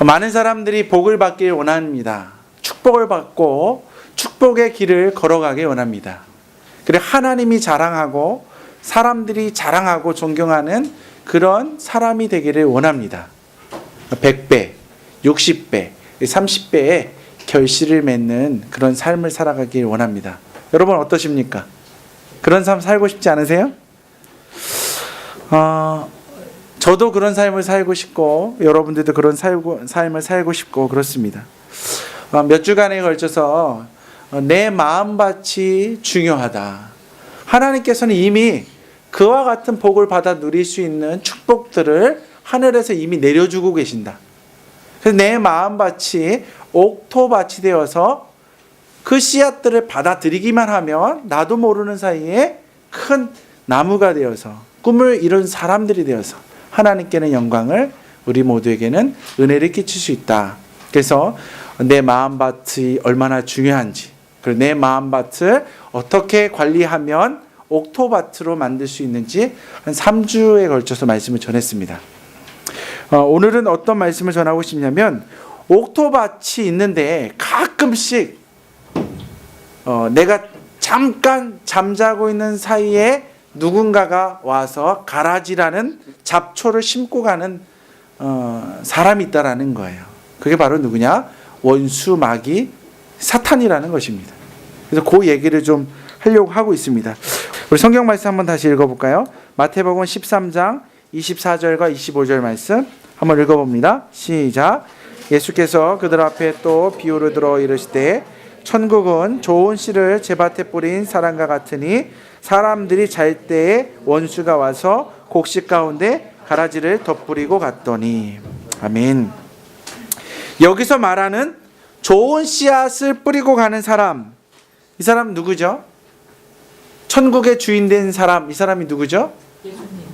많은 사람들이 복을 받길 원합니다. 축복을 받고 축복의 길을 걸어가길 원합니다. 그래 하나님이 자랑하고 사람들이 자랑하고 존경하는 그런 사람이 되기를 원합니다. 100배, 60배, 30배의 결실을 맺는 그런 삶을 살아가길 원합니다. 여러분 어떠십니까? 그런 삶 살고 싶지 않으세요? 어, 저도 그런 삶을 살고 싶고 여러분들도 그런 살고, 삶을 살고 싶고 그렇습니다. 어, 몇 주간에 걸쳐서 어, 내 마음밭이 중요하다. 하나님께서는 이미 그와 같은 복을 받아 누릴 수 있는 축복들을 하늘에서 이미 내려주고 계신다. 그래서 내 마음밭이 옥토밭이 되어서 그 씨앗들을 받아들이기만 하면 나도 모르는 사이에 큰 나무가 되어서 꿈을 이룬 사람들이 되어서 하나님께는 영광을 우리 모두에게는 은혜를 끼칠 수 있다. 그래서 내 마음밭이 얼마나 중요한지 그리고 내 마음밭을 어떻게 관리하면 옥토밭으로 만들 수 있는지 한 3주에 걸쳐서 말씀을 전했습니다. 어, 오늘은 어떤 말씀을 전하고 싶냐면 옥토밭이 있는데 가끔씩 어, 내가 잠깐 잠자고 있는 사이에 누군가가 와서 가라지라는 잡초를 심고 가는 어, 사람이 있다라는 거예요. 그게 바로 누구냐? 원수 마귀 사탄이라는 것입니다. 그래서 그 얘기를 좀 하려고 하고 있습니다. 우리 성경 말씀 한번 다시 읽어볼까요? 마태복음 13장 24절과 25절 말씀 한번 읽어봅니다. 시작. 예수께서 그들 앞에 또 비유를 들어 이르시되 천국은 좋은 씨를 제밭에 뿌린 사람과 같으니 사람들이 잘 때에 원수가 와서 곡식 가운데 가라지를 덧뿌리고 갔더니 아멘. 여기서 말하는 좋은 씨앗을 뿌리고 가는 사람 이 사람 누구죠? 천국의 주인 된 사람 이 사람이 누구죠?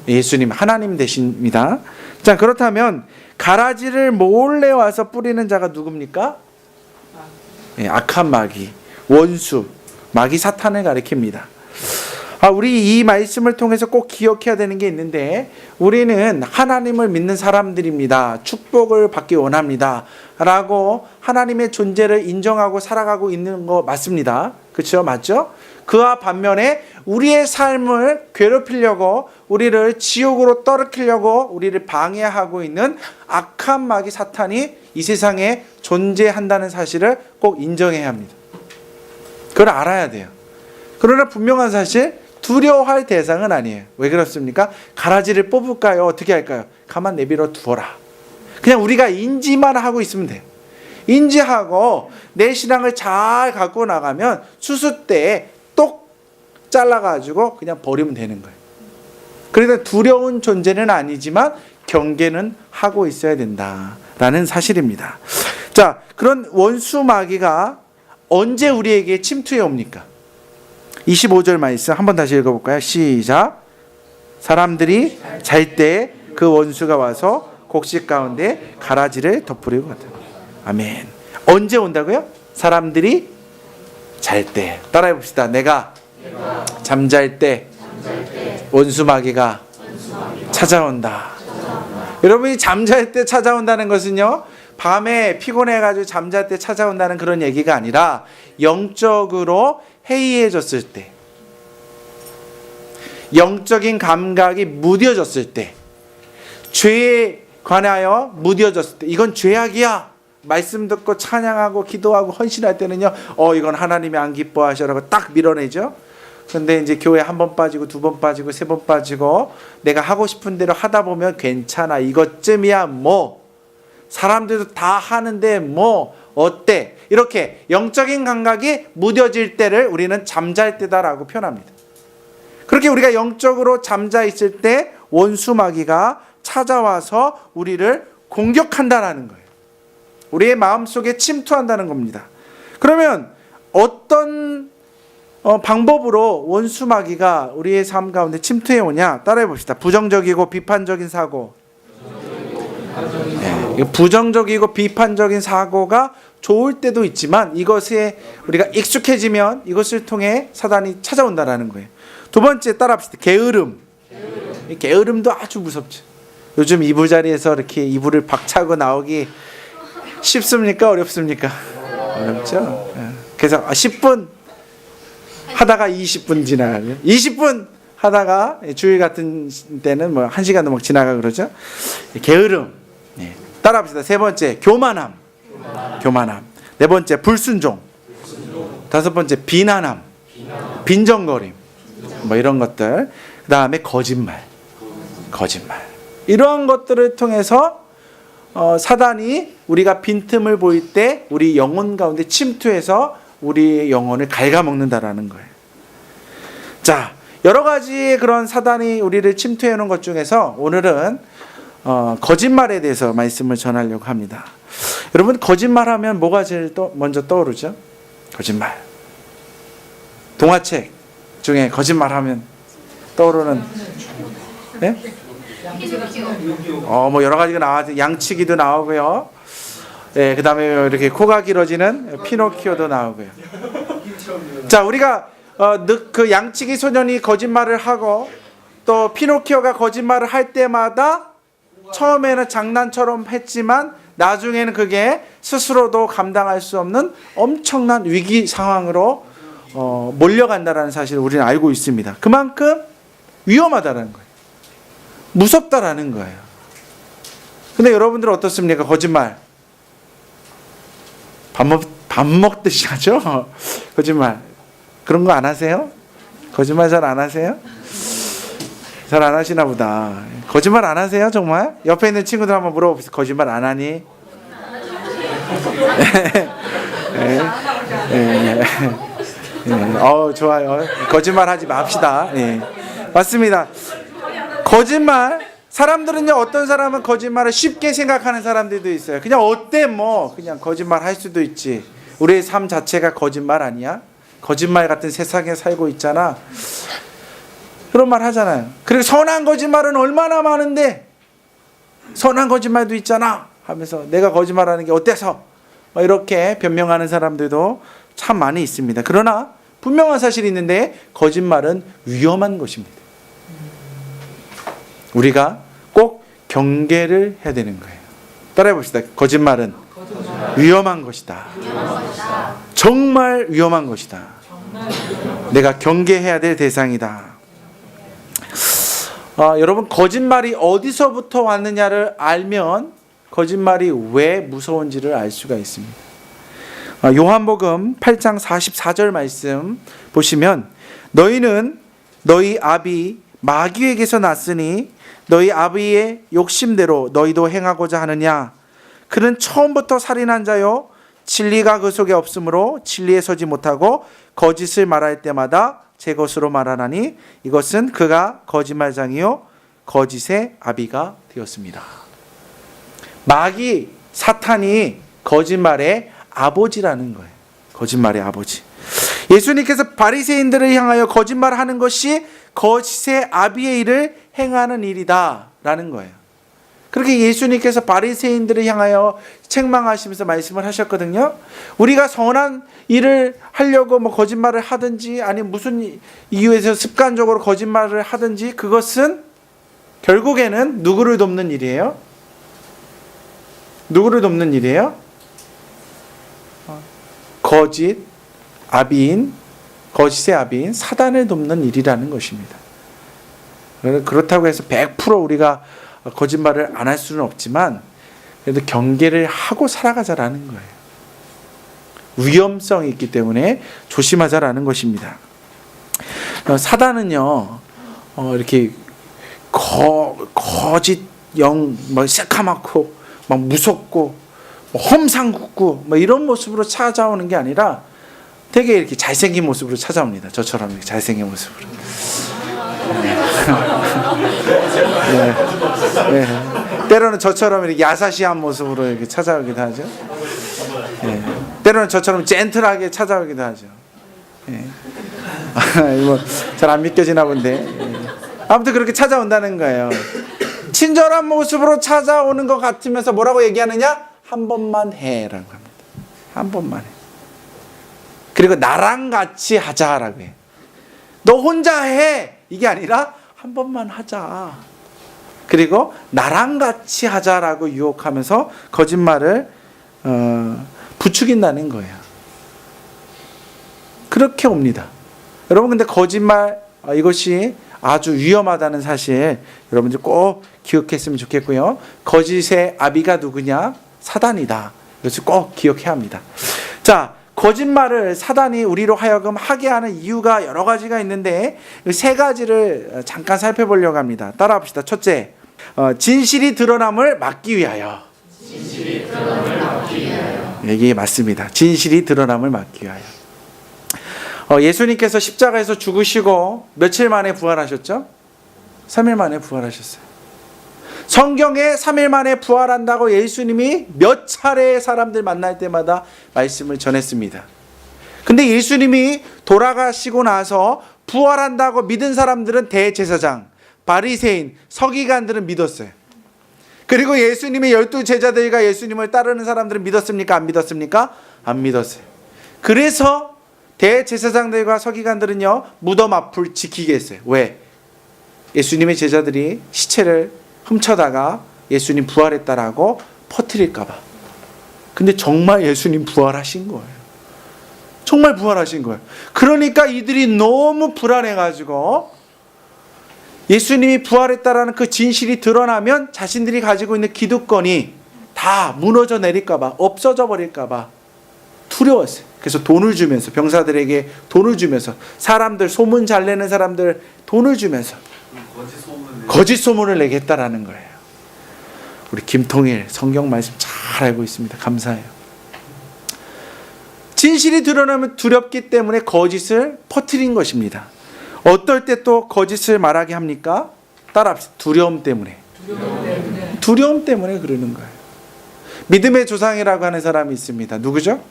예수님 하나님 되십니다. 자 그렇다면 가라지를 몰래 와서 뿌리는 자가 누굽니까? 예, 악한 마귀, 원수, 마귀 사탄을 가리킵니다. 아, 우리 이 말씀을 통해서 꼭 기억해야 되는 게 있는데 우리는 하나님을 믿는 사람들입니다. 축복을 받기 원합니다. 라고 하나님의 존재를 인정하고 살아가고 있는 거 맞습니다. 그렇죠? 맞죠? 그와 반면에 우리의 삶을 괴롭히려고 우리를 지옥으로 떨어뜨리려고 우리를 방해하고 있는 악한 마귀 사탄이 이 세상에 존재한다는 사실을 꼭 인정해야 합니다. 그걸 알아야 돼요. 그러나 분명한 사실 두려워할 대상은 아니에요. 왜 그렇습니까? 가라지를 뽑을까요? 어떻게 할까요? 가만 내버려 두어라. 그냥 우리가 인지만 하고 있으면 돼요. 인지하고 내 신앙을 잘 갖고 나가면 수수 때에 똑 잘라가지고 그냥 버리면 되는 거예요. 그러니까 두려운 존재는 아니지만 경계는 하고 있어야 된다라는 사실입니다. 자, 그런 원수 마귀가 언제 우리에게 침투해 옵니까? 25절 말씀 한번 다시 읽어볼까요? 시작. 사람들이 잘 때 그 원수가 와서 곡식 가운데 가라지를 하다. 아멘. 언제 온다고요? 사람들이 잘 때. 따라해 봅시다. 내가 잠잘 때 원수 마귀가 찾아온다. 여러분이 잠잘 때 찾아온다는 것은요. 밤에 피곤해가지고 잠잘 때 찾아온다는 그런 얘기가 아니라 영적으로 해이해졌을 때, 영적인 감각이 무뎌졌을 때, 죄에 관하여 무뎌졌을 때, 이건 죄악이야. 말씀 듣고 찬양하고 기도하고 헌신할 때는요, 어, 이건 하나님이 안 기뻐하셔라고 딱 밀어내죠. 근데 이제 교회 한 번 빠지고 두 번 빠지고 세 번 빠지고 내가 하고 싶은 대로 하다 보면 괜찮아. 이것쯤이야 뭐. 사람들도 다 하는데 뭐 어때? 이렇게 영적인 감각이 무뎌질 때를 우리는 잠잘 때다라고 표현합니다. 그렇게 우리가 영적으로 잠자 있을 때 원수 마귀가 찾아와서 우리를 공격한다라는 거예요. 우리의 마음속에 침투한다는 겁니다. 그러면 어떤 어, 방법으로 원수 마귀가 우리의 삶 가운데 침투해 오냐? 따라해 봅시다. 부정적이고 비판적인 사고. 네, 부정적이고 비판적인 사고가 좋을 때도 있지만 이것에 우리가 익숙해지면 이것을 통해 사단이 찾아온다라는 거예요. 두 번째 따라합시다. 게으름. 이 게으름도 아주 무섭죠. 요즘 이불 자리에서 이렇게 이불을 박차고 나오기 쉽습니까? 어렵습니까? 어렵죠. 예. 그래서 10분 하다가 20분 지나가고 20분 하다가 주일 같은 때는 뭐 1시간도 막 지나가 그러죠. 게으름. 예. 따라 합시다. 세 번째 교만함. 교만함. 네 번째 불순종. 다섯 번째 비난함. 빈정거림. 뭐 이런 것들. 그다음에 거짓말. 거짓말. 이러한 것들을 통해서 어, 사단이 우리가 빈틈을 보일 때 우리 영혼 가운데 침투해서 우리 영혼을 갉아먹는다라는 거예요. 자, 여러 가지 그런 사단이 우리를 침투해 놓은 것 중에서 오늘은 어, 거짓말에 대해서 말씀을 전하려고 합니다. 여러분 거짓말하면 뭐가 제일 또 먼저 떠오르죠? 거짓말. 동화책 중에 거짓말하면 떠오르는 네? 어, 뭐 여러 가지가 나와서 양치기도 나오고요. 예, 그다음에 이렇게 코가 길어지는 피노키오도 나오고요. 자, 우리가 어, 느- 그 양치기 소년이 거짓말을 하고 또 피노키오가 거짓말을 할 때마다 처음에는 장난처럼 했지만 나중에는 그게 스스로도 감당할 수 없는 엄청난 위기 상황으로 어, 몰려간다라는 사실을 우리는 알고 있습니다. 그만큼 위험하다라는 거예요. 무섭다라는 거예요. 근데 여러분들은 어떻습니까? 거짓말. 밥, 먹, 밥 먹듯이 하죠? 거짓말. 그런 거 안 하세요? 거짓말 잘 안 하세요? 잘 안 하시나 보다. 거짓말 안 하세요, 정말? 옆에 있는 친구들 한번 물어보세요. 거짓말 안 하니? 예. 어, 좋아요. 거짓말 하지 맙시다. 예. 맞습니다. 거짓말 사람들은요 어떤 사람은 거짓말을 쉽게 생각하는 사람들도 있어요. 그냥 어때 뭐 그냥 거짓말 할 수도 있지. 우리의 삶 자체가 거짓말 아니야? 거짓말 같은 세상에 살고 있잖아. 그런 말 하잖아요. 그리고 선한 거짓말은 얼마나 많은데 선한 거짓말도 있잖아 하면서 내가 거짓말하는 게 어때서 막 이렇게 변명하는 사람들도 참 많이 있습니다. 그러나 분명한 사실이 있는데 거짓말은 위험한 것입니다. 우리가 꼭 경계를 해야 되는 거예요. 따라해 봅시다. 거짓말은 위험한 것이다. 정말 위험한 것이다. 내가 경계해야 될 대상이다. 아, 여러분 거짓말이 어디서부터 왔느냐를 알면 거짓말이 왜 무서운지를 알 수가 있습니다. 아, 요한복음 8장 44절 말씀 보시면 너희는 너희 아비 마귀에게서 났으니 너희 아비의 욕심대로 너희도 행하고자 하느냐 그는 처음부터 살인한 자요 진리가 그 속에 없으므로 진리에 서지 못하고 거짓을 말할 때마다 제 것으로 말하나니 이것은 그가 거짓말장이요 거짓의 아비가 되었습니다. 마귀 사탄이 거짓말의 아버지라는 거예요. 거짓말의 아버지. 예수님께서 바리새인들을 향하여 거짓말하는 것이 거짓의 아비의 일을 행하는 일이다라는 거예요. 그렇게 예수님께서 바리새인들을 향하여 책망하시면서 말씀을 하셨거든요. 우리가 선한 일을 하려고 뭐 거짓말을 하든지 아니 무슨 이유에서 습관적으로 거짓말을 하든지 그것은 결국에는 누구를 돕는 일이에요? 누구를 돕는 일이에요? 어, 거짓 아비인 거짓의 아비인 사단을 돕는 일이라는 것입니다. 그렇다고 해서 100% 우리가 거짓말을 안 할 수는 없지만 그래도 경계를 하고 살아가자라는 거예요. 위험성이 있기 때문에 조심하자라는 것입니다. 어, 사단은요, 어, 이렇게 거, 거짓 영, 뭐 새카맣고, 막 무섭고, 뭐 험상궂고, 뭐 이런 모습으로 찾아오는 게 아니라 되게 이렇게 잘생긴 모습으로 찾아옵니다. 저처럼 잘생긴 모습으로. 네. 네. 때로는 저처럼 이렇게 야사시한 모습으로 이렇게 찾아오기도 하죠. 네. 때로는 저처럼 젠틀하게 찾아오기도 하죠. 네. 이거 잘 안 믿겨지나 본데. 네. 아무튼 그렇게 찾아온다는 거예요. 친절한 모습으로 찾아오는 것 같으면서 뭐라고 얘기하느냐? 한 번만 해라고 합니다. 한 번만 해. 그리고 나랑 같이 하자라고 해. 너 혼자 해. 이게 아니라 한 번만 하자. 그리고 나랑 같이 하자라고 유혹하면서 거짓말을 어, 부추긴다는 거예요. 그렇게 옵니다. 여러분 근데 거짓말 어, 이것이 아주 위험하다는 사실 여러분들 꼭 기억했으면 좋겠고요. 거짓의 아비가 누구냐? 사단이다. 이것을 꼭 기억해야 합니다. 자, 거짓말을 사단이 우리로 하여금 하게 하는 이유가 여러 가지가 있는데 이세 가지를 잠깐 살펴보려고 합니다. 따라합시다. 첫째, 어, 진실이 드러남을 막기 위하여. 이게 맞습니다. 진실이 드러남을 막기 위하여. 어, 예수님께서 십자가에서 죽으시고 며칠 만에 부활하셨죠? 3일 만에 부활하셨어요. 성경에 3일 만에 부활한다고 예수님이 몇 차례 사람들 만날 때마다 말씀을 전했습니다. 근데 예수님이 돌아가시고 나서 부활한다고 믿은 사람들은 대제사장, 바리새인, 서기관들은 믿었어요. 그리고 예수님의 열두 제자들과 예수님을 따르는 사람들은 믿었습니까? 안 믿었습니까? 안 믿었어요. 그래서 대제사장들과 서기관들은요 무덤 앞을 지키게 했어요. 왜? 예수님의 제자들이 시체를 훔쳐다가 예수님 부활했다라고 퍼뜨릴까봐. 근데 정말 예수님 부활하신 거예요. 정말 부활하신 거예요. 그러니까 이들이 너무 불안해가지고 예수님이 부활했다라는 그 진실이 드러나면 자신들이 가지고 있는 기득권이 다 무너져 내릴까봐, 없어져 버릴까봐 두려웠어요. 그래서 돈을 주면서 병사들에게 돈을 주면서 사람들 소문 잘 내는 사람들 돈을 주면서 거짓 소문 거짓 소문을 내겠다라는 거예요. 우리 김통일 성경 말씀 잘 알고 있습니다. 감사해요. 진실이 드러나면 두렵기 때문에 거짓을 퍼뜨린 것입니다. 어떨 때 또 거짓을 말하게 합니까? 따라합시다. 두려움 때문에. 두려움 때문에 그러는 거예요. 믿음의 조상이라고 하는 사람이 있습니다. 누구죠?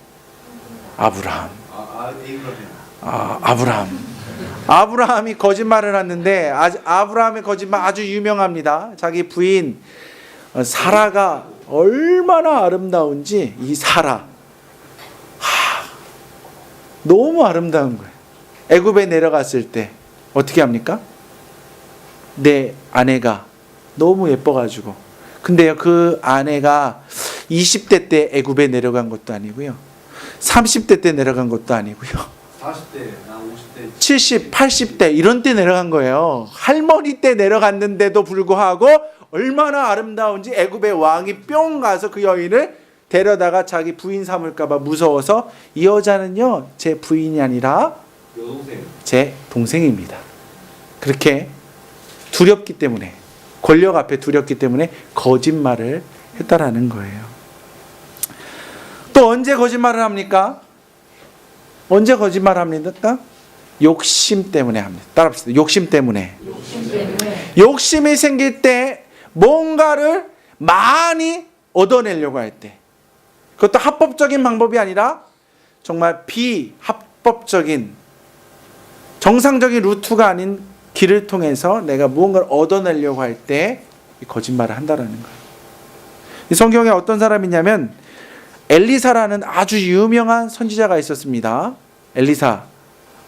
아브라함. 아, 아 에이브라임 아, 아브라함. 아브라함이 거짓말을 했는데 아, 아브라함의 거짓말 아주 유명합니다. 자기 부인 어, 사라가 얼마나 아름다운지 이 사라 하, 너무 아름다운 거예요. 애굽에 내려갔을 때 어떻게 합니까? 내 아내가 너무 예뻐가지고 근데요 그 아내가 20대 때 애굽에 내려간 것도 아니고요 30대 때 내려간 것도 아니고요 40대 나 50대 70, 80대 이런 때 내려간 거예요. 할머니 때 내려갔는데도 불구하고 얼마나 아름다운지 애굽의 왕이 뿅 가서 그 여인을 데려다가 자기 부인 삼을까봐 무서워서 이 여자는요 제 부인이 아니라 여동생 제 동생입니다. 그렇게 두렵기 때문에 권력 앞에 두렵기 때문에 거짓말을 했다라는 거예요. 또 언제 거짓말을 합니까? 언제 거짓말을 합니까? 욕심 때문에 합니다. 따라합시다. 욕심 때문에. 욕심이 생길 때 뭔가를 많이 얻어내려고 할 때. 그것도 합법적인 방법이 아니라 정말 비합법적인 정상적인 루트가 아닌 길을 통해서 내가 무언가를 얻어내려고 할 때 거짓말을 한다라는 거예요. 이 성경에 어떤 사람이냐면 엘리사라는 아주 유명한 선지자가 있었습니다. 엘리사.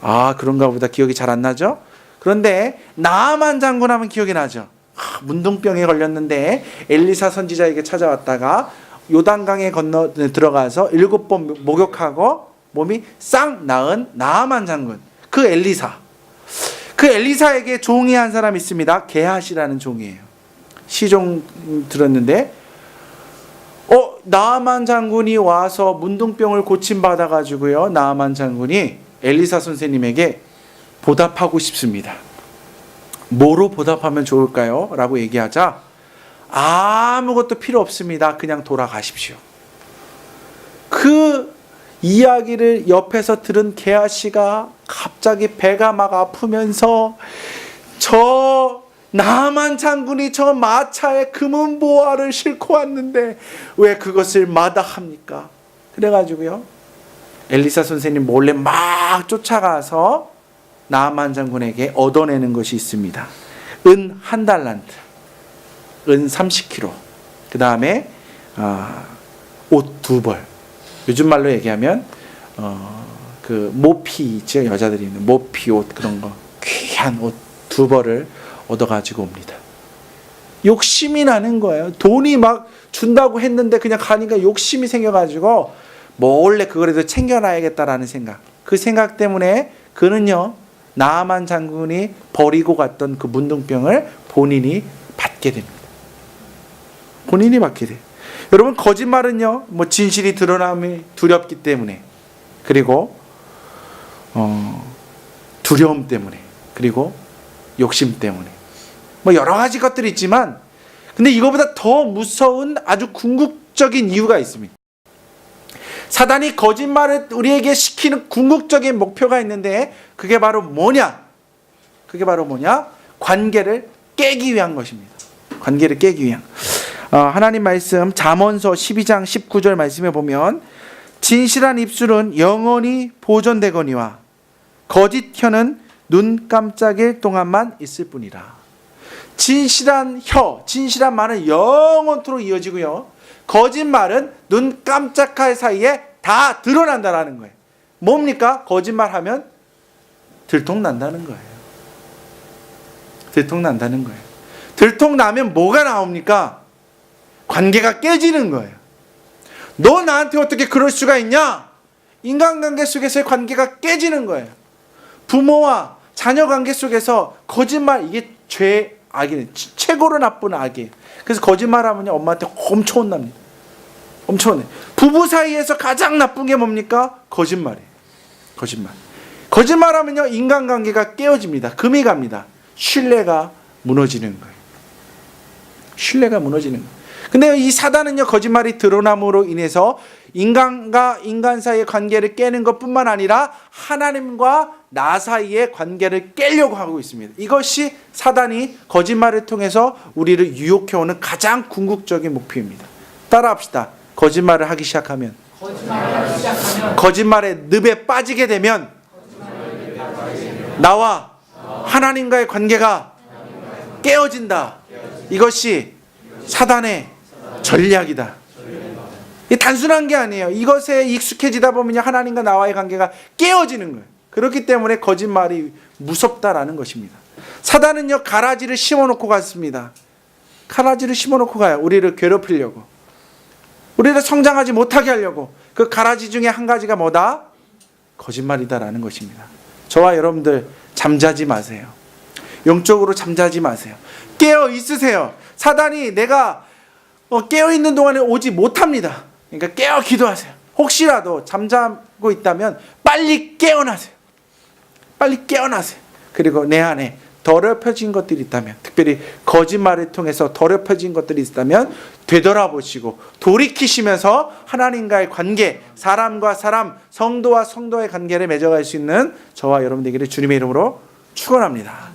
아, 그런가 보다 기억이 잘 안 나죠? 그런데 나만 장군 하면 기억이 나죠. 아, 문둥병에 걸렸는데 엘리사 선지자에게 찾아왔다가 요단강에 건너 들어가서 일곱 번 목욕하고 몸이 싹 나은 나만 장군. 그 엘리사. 그 엘리사에게 종이 한 사람 있습니다. 게하시라는 종이에요. 시종 들었는데 어 나아만 장군이 와서 문둥병을 고침 받아 가지고요. 나아만 장군이 엘리사 선생님에게 보답하고 싶습니다. 뭐로 보답하면 좋을까요? 라고 얘기하자 아무것도 필요 없습니다. 그냥 돌아가십시오. 그 이야기를 옆에서 들은 게하 씨가 갑자기 배가 막 아프면서 저 나만 장군이 저 마차에 금은 보화를 싣고 왔는데 왜 그것을 마다합니까? 그래가지고요. 엘리사 선생님 몰래 막 쫓아가서 나만 장군에게 얻어내는 것이 있습니다. 은 한 달란트, 은 30kg, 그 다음에 옷두 벌. 요즘 말로 얘기하면 어, 그 모피 있죠 여자들이 입는 모피 옷 그런 거 귀한 옷 두 벌을 얻어 가지고 옵니다. 욕심이 나는 거예요. 돈이 막 준다고 했는데 그냥 가니까 욕심이 생겨가지고 몰래 그거라도 챙겨놔야겠다라는 생각. 그 생각 때문에 그는요 나아만 장군이 버리고 갔던 그 문둥병을 본인이 받게 됩니다. 본인이 받게 돼. 여러분 거짓말은요 뭐 진실이 드러남이 두렵기 때문에 그리고 어, 두려움 때문에 그리고 욕심 때문에 뭐 여러 가지 것들이 있지만 근데 이거보다 더 무서운 아주 궁극적인 이유가 있습니다. 사단이 거짓말을 우리에게 시키는 궁극적인 목표가 있는데 그게 바로 뭐냐? 그게 바로 뭐냐? 관계를 깨기 위한 것입니다. 관계를 깨기 위한. 어, 하나님 말씀 잠언서 12장 19절 말씀에 보면 진실한 입술은 영원히 보존되거니와 거짓 혀는 눈 깜짝일 동안만 있을 뿐이라. 진실한 혀, 진실한 말은 영원토록 이어지고요. 거짓말은 눈 깜짝할 사이에 다 드러난다라는 거예요. 뭡니까? 거짓말하면 들통난다는 거예요. 들통난다는 거예요. 들통나면 뭐가 나옵니까? 관계가 깨지는 거예요. 너 나한테 어떻게 그럴 수가 있냐? 인간관계 속에서의 관계가 깨지는 거예요. 부모와 자녀 관계 속에서 거짓말 이게 죄 악이네. 치- 최고로 나쁜 악이에요. 그래서 거짓말하면요 엄마한테 엄청 혼납니다. 엄청 혼내. 부부 사이에서 가장 나쁜 게 뭡니까? 거짓말이에요. 거짓말. 거짓말하면요 인간관계가 깨어집니다. 금이 갑니다. 신뢰가 무너지는 거예요. 신뢰가 무너지는 거예요. 근데 이 사단은요 거짓말이 드러남으로 인해서 인간과 인간 사이의 관계를 깨는 것 뿐만 아니라 하나님과 나 사이의 관계를 깨려고 하고 있습니다. 이것이 사단이 거짓말을 통해서 우리를 유혹해오는 가장 궁극적인 목표입니다. 따라 합시다. 거짓말을 하기 시작하면 거짓말의 늪에 빠지게 되면 나와 하나님과의 관계가 깨어진다. 이것이 사단의 전략이다. 이 단순한 게 아니에요. 이것에 익숙해지다 보면 하나님과 나와의 관계가 깨어지는 거예요. 그렇기 때문에 거짓말이 무섭다라는 것입니다. 사단은요 가라지를 심어놓고 갔습니다. 가라지를 심어놓고 가요. 우리를 괴롭히려고. 우리를 성장하지 못하게 하려고. 그 가라지 중에 한 가지가 뭐다? 거짓말이다라는 것입니다. 저와 여러분들 잠자지 마세요. 영적으로 잠자지 마세요. 깨어 있으세요. 사단이 내가 어, 깨어 있는 동안에 오지 못합니다. 그러니까 깨어 기도하세요. 혹시라도 잠자고 있다면 빨리 깨어나세요. 빨리 깨어나세요. 그리고 내 안에 더럽혀진 것들이 있다면, 특별히 거짓말을 통해서 더럽혀진 것들이 있다면 되돌아보시고 돌이키시면서 하나님과의 관계, 사람과 사람, 성도와 성도의 관계를 맺어갈 수 있는 저와 여러분 되기를 주님의 이름으로 축원합니다.